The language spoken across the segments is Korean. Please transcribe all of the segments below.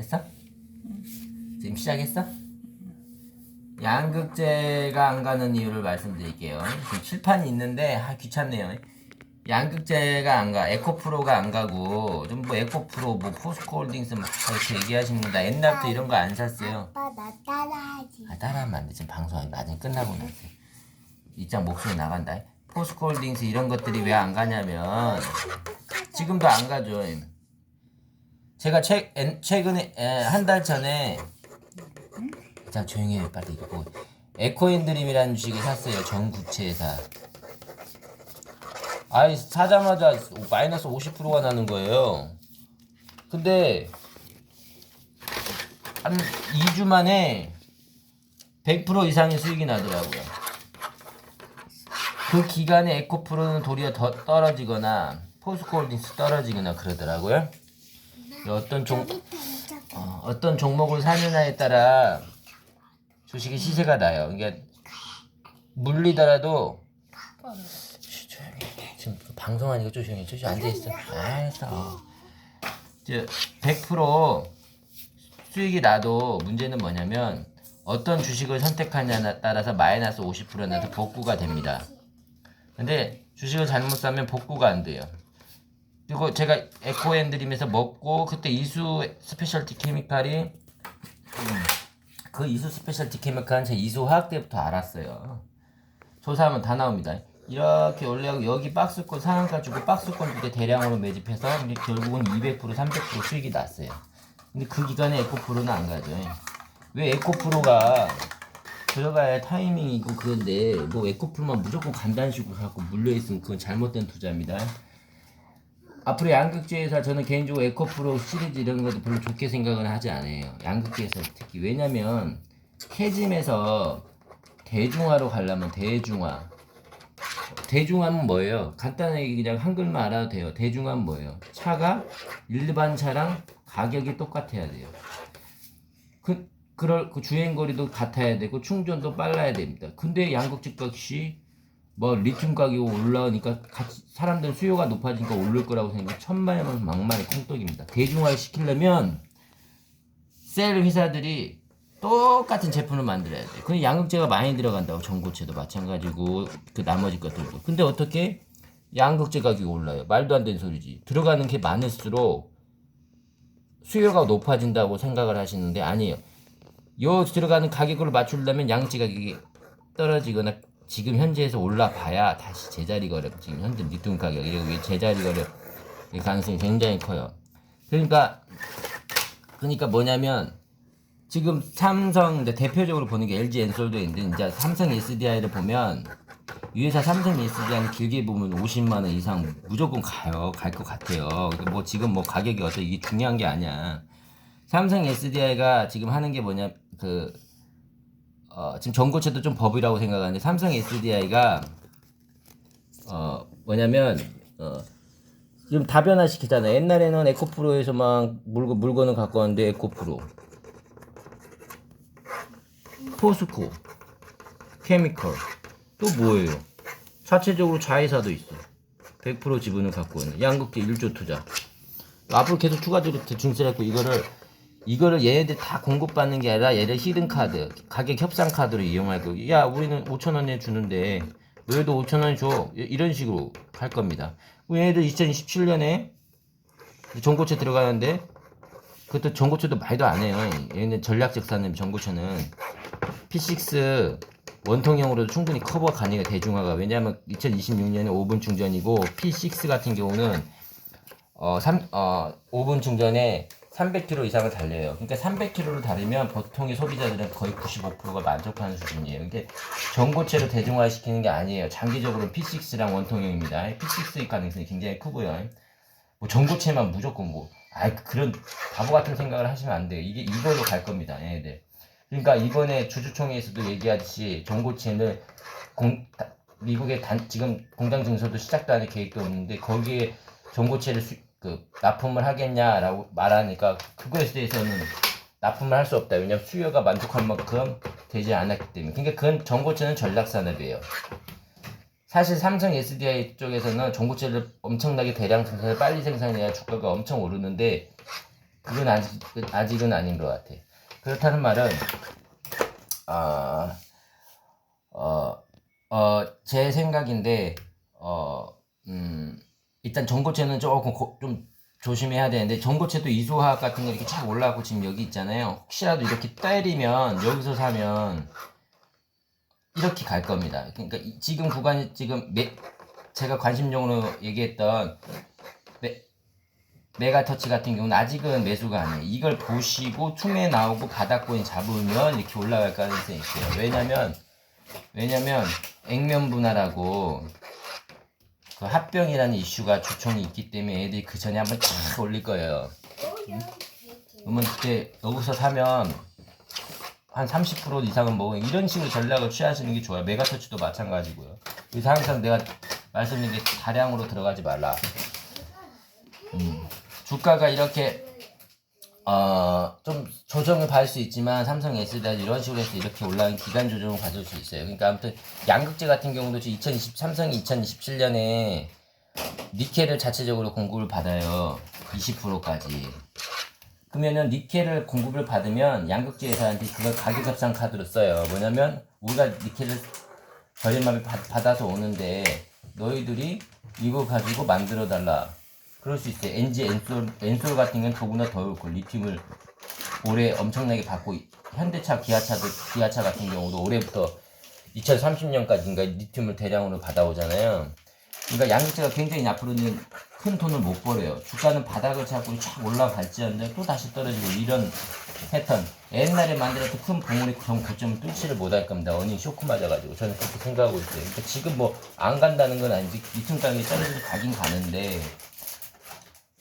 됐어? 지금 시작했어? 양극재가 안 가는 이유를 말씀드릴게요. 지금 칠판이 있는데 아, 귀찮네요. 양극재가 안 가, 에코프로가 안 가고 좀 뭐 에코프로, 뭐 포스코홀딩스 막 이렇게 얘기하시는 나 옛날부터 이런 거 안 샀어요. 아빠 나 따라하지. 아 따라하면 안 돼. 지금 방송이 나중에 끝나고 나서 이장 목소리 나간다. 포스코홀딩스 이런 것들이 왜 안 가냐면 지금도 안 가죠. 제가 최, 엔- 최근에 한 달 전에 자 조용히 해 빨리 이거 뭐 에코인드림이라는 주식을 샀어요. 전국채에서 아이 사자마자 마이너스 50%가 나는 거예요. 근데 한 2주 만에 100% 이상의 수익이 나더라고요. 그 기간에 에코프로는 도리어 더 떨어지거나 포스코홀딩스 떨어지거나 그러더라고요. 어떤 종 어, 어떤 종목을 사느냐에 따라 주식의 시세가 나요. 그러니까 물리더라도. 지금 그 방송하니까 해. 조용히 앉아 있어. 알았어. 저100% 수익이 나도 문제는 뭐냐면 어떤 주식을 선택하냐에 따라서 마이너스 50% 나서 복구가 됩니다. 근데 주식을 잘못 사면 복구가 안 돼요. 그리고 제가 에코엔드림에서 먹고 그때 이수 스페셜티 케미칼이 음, 그 이수 스페셜티 케미칼은 제 이수 화학 때부터 알았어요. 조사하면 다 나옵니다. 이렇게 올라가고 여기 박스권 상한가 주고 박스권 두 개 대량으로 매집해서 결국은 200% 300% 수익이 났어요. 근데 그 기간에 에코프로는 안 가죠. 왜 에코프로가 들어가야 타이밍이고 그건데 뭐 에코프로만 무조건 간다는 식으로 갖고 물려있으면 그건 잘못된 투자입니다. 앞으로 양극재에서 저는 개인적으로 에코프로 시리즈 이런 것도 별로 좋게 생각은 하지 않아요. 양극재에서 특히 왜냐면 캐짐에서 대중화로 가려면 대중화 대중화는 뭐예요? 간단하게 그냥 한글만 알아도 돼요. 대중화는 뭐예요? 차가 일반 차랑 가격이 똑같아야 돼요. 그 그럴 그 주행 거리도 같아야 되고 충전도 빨라야 됩니다. 근데 양극재 값이 뭐 리튬 가격이 올라오니까 사람들 수요가 높아지니까 오를 거라고 생각 천만에만 막만의 콩떡입니다. 대중화를 시키려면 셀 회사들이 똑같은 제품을 만들어야 돼. 근데 양극재가 많이 들어간다고 전고체도 마찬가지고 그 나머지 것들도. 근데 어떻게 양극재 가격이 올라요? 말도 안 되는 소리지. 들어가는 게 많을수록 수요가 높아진다고 생각을 하시는데 아니에요. 요 들어가는 가격을 맞추려면 양극재 가격이 떨어지거나 지금 현재에서 올라봐야 다시 제자리 거래 지금 현재 리튬 가격이 여기 제자리 거래 가능성이 굉장히 커요. 그러니까 그러니까 뭐냐면 지금 삼성 대표적으로 보는 게 LG 엔솔도 있는데 이제 삼성 SDI를 보면 이 회사 삼성 SDI는 길게 보면 50만 원 이상 무조건 가요. 갈 것 같아요. 뭐 지금 뭐 가격이 어때 이게 중요한 게 아니야. 삼성 SDI가 지금 하는 게 뭐냐 그 어, 지금 전고체도 좀 법이라고 생각하는데 삼성 SDI가 어 뭐냐면 어 지금 다변화 시키잖아요. 옛날에는 에코프로에서만 물건 물건을 갖고 왔는데 에코프로, 포스코, 케미컬 또 뭐예요? 자체적으로 자회사도 있어. 100% 지분을 갖고 있는 양극재 1조 투자. 앞으로 계속 추가적으로 증설했고 이거를 이거를 얘네들 다 공급받는 게 아니라 얘를 히든 카드 가격 협상 카드로 이용할 거. 야 우리는 5천 원에 주는데 너희도 5천 원 줘. 이- 이런 식으로 할 겁니다. 얘네들 2027년에 전고체 들어가는데 그것도 전고체도 말도 안 해요. 얘네 전략적 산업 전고체는 P6 원통형으로도 충분히 커버 가능해요. 대중화가 왜냐하면 2026년에 5분 충전이고 P6 같은 경우는 어, 3, 어, 5분 충전에 300km 이상을 달려요. 그러니까 300km를 달리면 보통의 소비자들은 거의 95%가 만족하는 수준이에요. 근데 전고체로 대중화시키는 게 아니에요. 장기적으로 P6랑 원통형입니다. P6의 가능성이 굉장히 크고요. 뭐 전고체만 무조건 뭐, 아 그런 바보 같은 생각을 하시면 안 돼요. 이게 이걸로 갈 겁니다. 얘네들. 그러니까 이번에 주주총회에서도 얘기하듯이 전고체는 공, 다- 미국의 단, 지금 공장 증서도 시작도 안할 계획도 없는데 거기에 전고체를 수, 그 납품을 하겠냐라고 말하니까 그거에 대해서는 납품을 할 수 없다. 왜냐면 수요가 만족할 만큼 되지 않았기 때문에. 그러니까 그건 전고체는 전략 산업이에요. 사실 삼성 SDI 쪽에서는 전고체를 엄청나게 대량 생산을 빨리 생산해야 주가가 엄청 오르는데 그건 아직, 아직은 아닌 것 같아. 그렇다는 말은, 아, 어, 어, 제 생각인데, 어, 음, 일단 전고체는 조금 고- 좀 조심해야 되는데, 전고체도 이소화학 같은 거 이렇게 쫙 올라가고 지금 여기 있잖아요. 혹시라도 이렇게 때리면, 여기서 사면, 이렇게 갈 겁니다. 그러니까 이- 지금 구간이 지금 매, 제가 관심종으로 얘기했던 메, 메가터치 같은 경우는 아직은 매수가 아니에요. 이걸 보시고 툼에 나오고 바닥코인 잡으면 이렇게 올라갈 가능성이 있어요. 왜냐면 왜냐면 액면 분할하고 그 합병이라는 이슈가 주총이 있기 때문에 애들이 그 전에 한번 쫙 올릴 거예요. 그러면 그때 여기서 사면 한 30% 이상은 먹으면 이런 식으로 전략을 취하시는 게 좋아요. 메가터치도 마찬가지고요. 그래서 항상 내가 말씀드린 게 다량으로 들어가지 말라. 음, 주가가 이렇게 어, 좀 조정을 받을 수 있지만 삼성 S다 이런 식으로 해서 이렇게 올라가는 기간 조정을 받을 수 있어요. 그러니까 아무튼 양극재 같은 경우도 지금 2020 삼성이 2027년에 니켈을 자체적으로 공급을 받아요. 20%까지. 그러면은 니켈을 공급을 받으면 양극재 회사한테 그걸 가격 협상 카드로 써요. 뭐냐면 우리가 니켈을 저렴하게 받- 받아서 오는데 너희들이 이거 가지고 만들어 달라. 그럴 수 있어요. NG 엔솔 엔솔 같은 경우는 더구나 더 그렇고 리튬을 올해 엄청나게 받고 있- 현대차 기아차도 기아차 같은 경우도 올해부터 2030년까지인가 리튬을 대량으로 받아오잖아요. 그러니까 양극재가 굉장히 앞으로는 큰 돈을 못 벌어요. 주가는 바닥을 잡고 쫙 올라갈지언데 또 다시 떨어지고 이런 패턴. 옛날에 만들었던 큰 봉우리 전 고점을 뚫지를 못할 겁니다. 어닝 쇼크 맞아가지고 저는 그렇게 생각하고 있어요. 그러니까 지금 뭐 안 간다는 건 아니지 리튬 가격이 떨어져서 가긴 가는데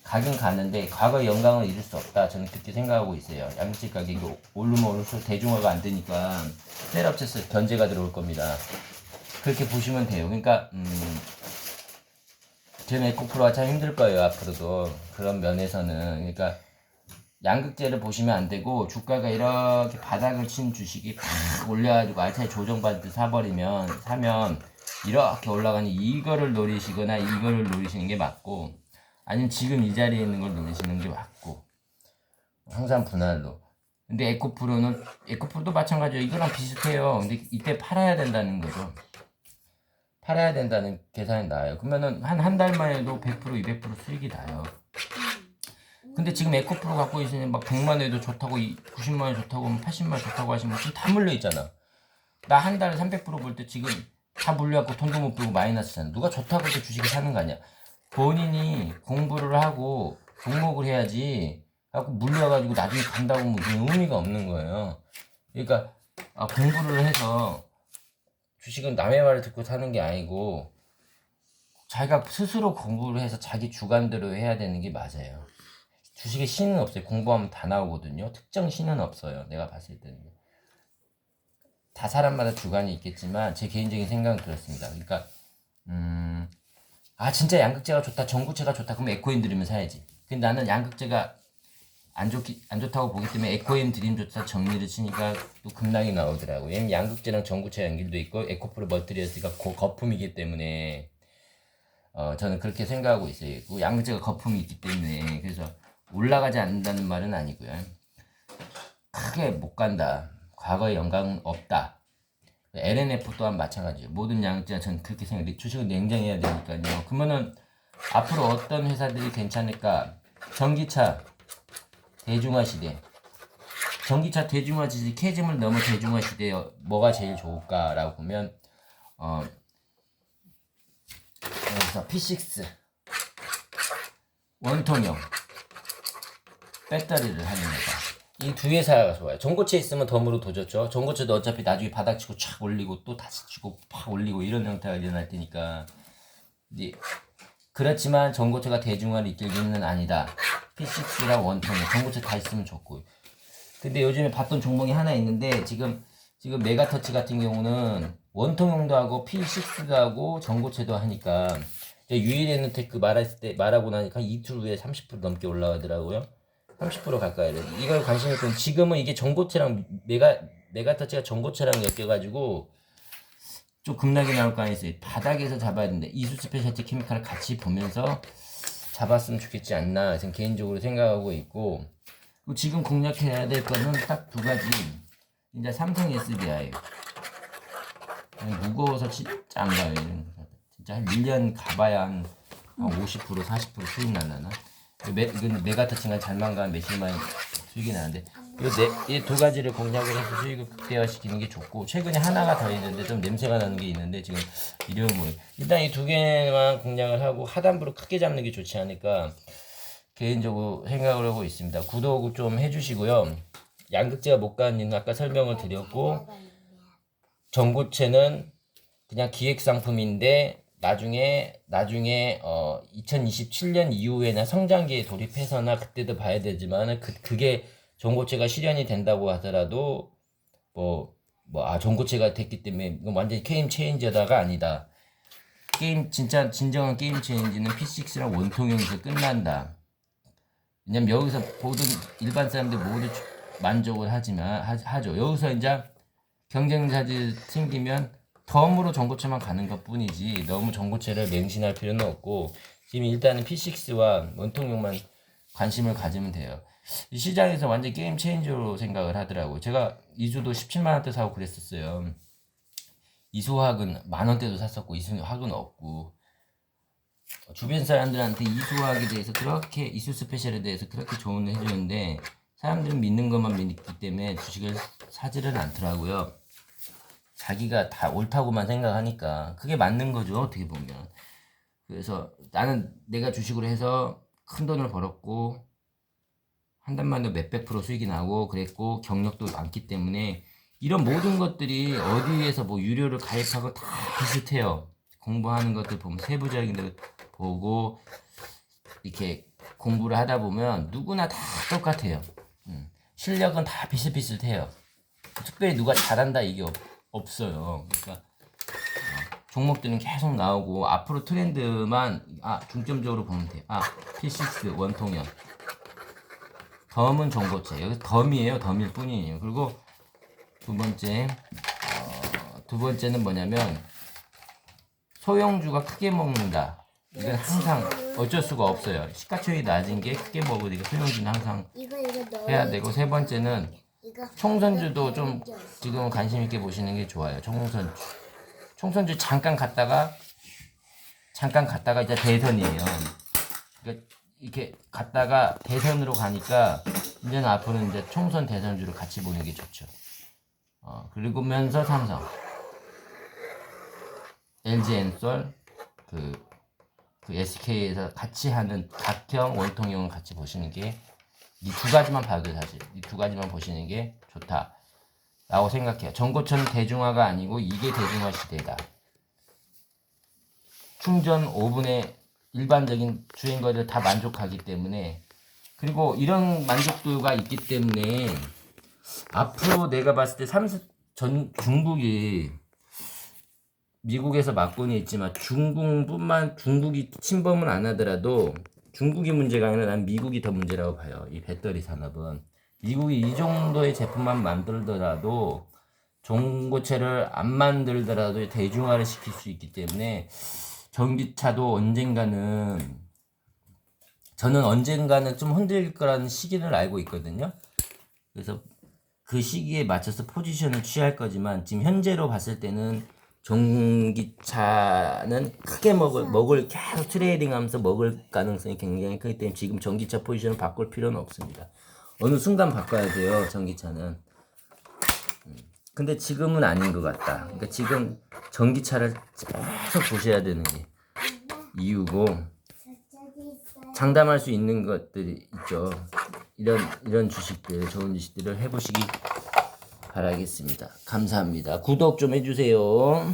가긴 가는데 과거의 영광을 잃을 수 없다. 저는 그렇게 생각하고 있어요. 양극재 가격이 오르면 오를수록 대중화가 안 되니까 셀업체스 견제가 들어올 겁니다. 그렇게 보시면 돼요. 그러니까 음, 지금 에코프로가 참 힘들 거예요 앞으로도 그런 면에서는 그러니까 양극재를 보시면 안 되고 주가가 이렇게 바닥을 친 주식이 팍 올려가지고 알차게 조정받을 때 사버리면 사면 이렇게 올라가는 이거를 노리시거나 이거를 노리시는 게 맞고 아니면 지금 이 자리에 있는 걸 노리시는 게 맞고 항상 분할로 근데 에코프로는 에코프로도 마찬가지예요 이거랑 비슷해요 근데 이때 팔아야 된다는 거죠 팔아야 된다는 계산이 나와요. 그러면은 한 한 달만 해도 100% 200% 수익이 나요. 근데 지금 에코프로 갖고 있으면 막 100만 원에도 좋다고 90만 원 좋다고 80만 원 좋다고 하시면 지금 다 물려 있잖아. 나 한 달에 300%벌 때 지금 다 물려갖고 돈도 못 벌고 마이너스잖아. 누가 좋다고 해서 주식을 사는 거 아니야. 본인이 공부를 하고 종목을 해야지 하고 물려가지고 나중에 간다고 뭐 무슨 의미가 없는 거예요. 그러니까 아, 공부를 해서 주식은 남의 말을 듣고 사는 게 아니고 자기가 스스로 공부를 해서 자기 주관대로 해야 되는 게 맞아요. 주식에 신은 없어요. 공부하면 다 나오거든요. 특정 신은 없어요. 내가 봤을 때는. 다 사람마다 주관이 있겠지만 제 개인적인 생각은 그렇습니다. 그러니까 음, 아 진짜 양극재가 좋다, 전구체가 좋다. 그럼 에코인 들으면 사야지. 근데 나는 양극재가 안 좋기 안 좋다고 보기 때문에 에코인 드림조차 정리를 치니까 또 급락이 나오더라고. 왜냐면 양극재랑 전구체 연결도 있고 에코프로 멀티리어스가 고- 거품이기 때문에 어 저는 그렇게 생각하고 있어요. 그 양극재가 거품이 있기 때문에 그래서 올라가지 않는다는 말은 아니고요. 크게 못 간다. 과거의 영광은 없다. LNF 또한 마찬가지예요. 모든 양극재가 저는 그렇게 생각해요. 주식은 냉정해야 되니까요. 그러면은 앞으로 어떤 회사들이 괜찮을까? 전기차 대중화 시대. 전기차 대중화 시대, 캐즘을 넘어 대중화 시대에 뭐가 제일 좋을까라고 보면 어 여기서 P6 원통형 배터리를 하는 회사. 이 두 회사가 좋아요. 전고체 있으면 덤으로 더 좋죠. 전고체도 어차피 나중에 바닥 치고 촥 올리고 또 다시 치고 팍 올리고 이런 형태가 일어날 테니까 이제 그렇지만 전고체가 대중화를 이끌기는 아니다. P6랑 원통형 전고체 다 있으면 좋고. 근데 요즘에 봤던 종목이 하나 있는데 지금 지금 메가터치 같은 경우는 원통형도 하고 P6도 하고 전고체도 하니까 이제 유일에너테크 말했을 때 말하고 나니까 이틀 후에 30% 넘게 올라가더라고요. 30% 가까이. 돼. 이걸 관심 있던 지금은 이게 전고체랑 메가 메가터치가 전고체랑 엮여가지고 좀 급락이 나올 거 아니겠어요. 바닥에서 잡아야 되는데 이수 스페셜티 케미칼을 같이 보면서 잡았으면 좋겠지 않나 지금 개인적으로 생각하고 있고 지금 공략해야 될 거는 딱 두 가지 이제 삼성 SDI 무거워서 진짜 안 가요. 진짜 한 1년 가봐야 한, 한50% 40% 수익 날라나 매, 이건 메가터치가 잘만 가면 몇십만 원 수익이 나는데 이두 가지를 공략을 해서 수익을 극대화시키는 게 좋고 최근에 하나가 더 있는데 좀 냄새가 나는 게 있는데 지금 이름은 뭐예요 일단 이 두 개만 공략을 하고 하단부로 크게 잡는 게 좋지 않을까 개인적으로 생각을 하고 있습니다. 구독을 좀 해주시고요. 양극재가 못 가는 이유는 아까 설명을 드렸고 전고체는 그냥 기획 상품인데 나중에 나중에 어 2027년 이후에나 성장기에 돌입해서나 그때도 봐야 되지만 그 그게 전고체가 실현이 된다고 하더라도 뭐 뭐 아 전고체가 됐기 때문에 이건 완전히 게임 체인저다가 아니다. 게임 진짜 진정한 게임 체인지는 P6랑 원통형에서 끝난다. 왜냐면 여기서 모든 일반 사람들 모두 만족을 하지만 하, 하죠. 여기서 이제 경쟁자들이 생기면 덤으로 전고체만 가는 것 뿐이지 너무 전고체를 맹신할 필요는 없고 지금 일단은 P6와 원통형만 관심을 가지면 돼요. 이 시장에서 완전 게임 체인저로 생각을 하더라고요. 제가 이수도 17만원대 사고 그랬었어요. 이수학은 만원대도 샀었고 이수학은 없고 주변 사람들한테 이수학에 대해서 그렇게 이수 스페셜에 대해서 그렇게 조언을 해주는데 사람들은 믿는 것만 믿기 때문에 주식을 사지를 않더라고요. 자기가 다 옳다고만 생각하니까 그게 맞는 거죠 어떻게 보면. 그래서 나는 내가 주식으로 해서 큰 돈을 벌었고 한 달만에 몇백 프로 수익이 나고 그랬고 경력도 많기 때문에 이런 모든 것들이 어디에서 뭐 유료를 가입하고 다 비슷해요. 공부하는 것들 보면 세부적인 걸 보고 이렇게 공부를 하다 보면 누구나 다 똑같아요. 음, 실력은 다 비슷비슷해요. 특별히 누가 잘한다 이게 없, 없어요. 그러니까 어, 종목들은 계속 나오고 앞으로 트렌드만 아 중점적으로 보면 돼요. 아 P6 원통형 덤은 전고체 여기 덤이에요. 덤일 뿐이에요. 그리고 두 번째 어, 두 번째는 뭐냐면 소형주가 크게 먹는다. 이건 항상 어쩔 수가 없어요. 시가총이 낮은 게 크게 먹으니까 소형주는 항상 이거 이거 넣어. 해야 되고 세 번째는 총선주도 좀 지금 관심 있게 보시는 게 좋아요. 총선주. 총선주 잠깐 갔다가 잠깐 갔다가 이제 대선이에요. 그러니까 이렇게 갔다가 대선으로 가니까 이제는 앞으로는 이제 총선 대선주를 같이 보는 게 좋죠. 어, 그리고면서 삼성, LG엔솔, 그, 그 SK에서 같이 하는 각형 원통형을 같이 보시는 게 이 두 가지만 봐도 사실 이 두 가지만 보시는 게 좋다. 라고 생각해요. 전고체는 대중화가 아니고 이게 대중화 시대다. 충전 5분의 일반적인 주행거리를 다 만족하기 때문에 그리고 이런 만족도가 있기 때문에 앞으로 내가 봤을 때 삼, 전 중국이 미국에서 막고는 있지만 중국뿐만 중국이 침범은 안 하더라도 중국이 문제가 아니라 난 미국이 더 문제라고 봐요. 이 배터리 산업은 미국이 이 정도의 제품만 만들더라도 중고체를 안 만들더라도 대중화를 시킬 수 있기 때문에 전기차도 언젠가는 저는 언젠가는 좀 흔들릴 거라는 시기를 알고 있거든요. 그래서 그 시기에 맞춰서 포지션을 취할 거지만 지금 현재로 봤을 때는 전기차는 크게 먹을 먹을 계속 트레이딩하면서 먹을 가능성이 굉장히 크기 때문에 지금 전기차 포지션을 바꿀 필요는 없습니다. 어느 순간 바꿔야 돼요 전기차는. 음, 근데 지금은 아닌 것 같다. 그러니까 지금 전기차를 계속 보셔야 되는 게 이유고 장담할 수 있는 것들이 있죠. 이런 이런 주식들 좋은 주식들을 해보시기 바라겠습니다. 감사합니다. 구독 좀 해주세요.